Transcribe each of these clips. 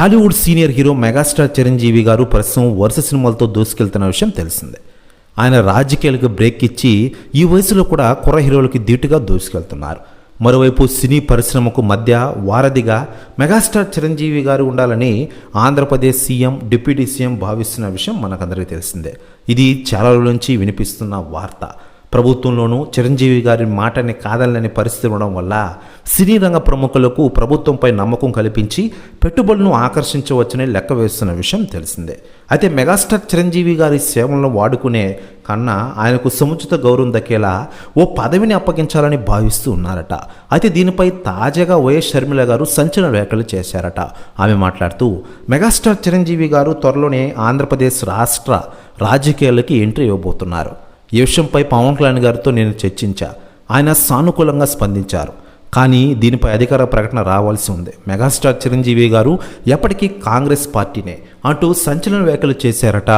Tollywood senior hero megastar Chiranjeevi గారు ప్రస్తుతం వరుస సినిమాలతో దూసుకెళ్తున్న విషయం తెలిసిందే. ఆయన రాజకీయాలకు బ్రేక్ ఇచ్చి ఈ వయసులో కూడా కుర్ర హీరోలకి ధీటుగా దూసుకెళ్తున్నారు. మరోవైపు సినీ పరిశ్రమకు మధ్య వారధిగా మెగాస్టార్ చిరంజీవి గారు ఉండాలని ఆంధ్రప్రదేశ్ సీఎం డిప్యూటీ సీఎం భావిస్తున్న విషయం మనకందరికీ తెలిసిందే. ఇది చాలా రోజుల నుంచి వినిపిస్తున్న వార్త. ప్రభుత్వంలోనూ చిరంజీవి గారి మాటని కాదనలేని పరిస్థితి ఉండడం వల్ల సినీ రంగ ప్రముఖులకు ప్రభుత్వంపై నమ్మకం కల్పించి పెట్టుబడులను ఆకర్షించవచ్చని లెక్క వేస్తున్న విషయం తెలిసిందే. అయితే మెగాస్టార్ చిరంజీవి గారి సేవలను వాడుకునే కన్నా ఆయనకు సముచిత గౌరవం దక్కేలా ఓ పదవిని అప్పగించాలని భావిస్తూ ఉన్నారట. అయితే దీనిపై తాజాగా వైఎస్ షర్మిల గారు సంచలన వ్యాఖ్యలు చేశారట. ఆమె మాట్లాడుతూ మెగాస్టార్ చిరంజీవి గారు త్వరలోనే ఆంధ్రప్రదేశ్ రాష్ట్ర రాజకీయాలకి ఎంట్రీ ఇవ్వబోతున్నారు. ఈ విషయంపై పవన్ కళ్యాణ్ గారితో నేను చర్చించా. ఆయన సానుకూలంగా స్పందించారు. కానీ దీనిపై అధికార ప్రకటన రావాల్సి ఉంది. మెగాస్టార్ చిరంజీవి గారు ఎప్పటికీ కాంగ్రెస్ పార్టీనే. అంటూ సంచలన వ్యాఖ్యలు చేశారట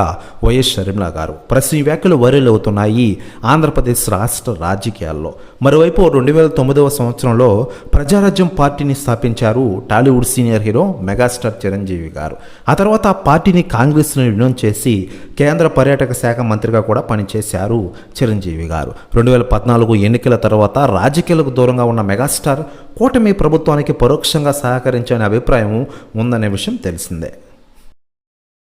వైఎస్ షర్మిల గారు. ప్రస్తుతం ఈ వ్యాఖ్యలు వైరల్ అవుతున్నాయి ఆంధ్రప్రదేశ్ రాష్ట్ర రాజకీయాల్లో. మరోవైపు రెండు వేల తొమ్మిదవ సంవత్సరంలో ప్రజారాజ్యం పార్టీని స్థాపించారు Tollywood senior hero megastar Chiranjeevi గారు. ఆ తర్వాత ఆ పార్టీని కాంగ్రెస్ను విలీనం చేసి కేంద్ర పర్యాటక శాఖ మంత్రిగా కూడా పనిచేశారు చిరంజీవి గారు. రెండు వేల పద్నాలుగు ఎన్నికల తర్వాత రాజకీయాలకు దూరంగా ఉన్న మెగాస్టార్ కూటమి ప్రభుత్వానికి పరోక్షంగా సహకరించే అభిప్రాయం ఉందనే విషయం తెలిసిందే.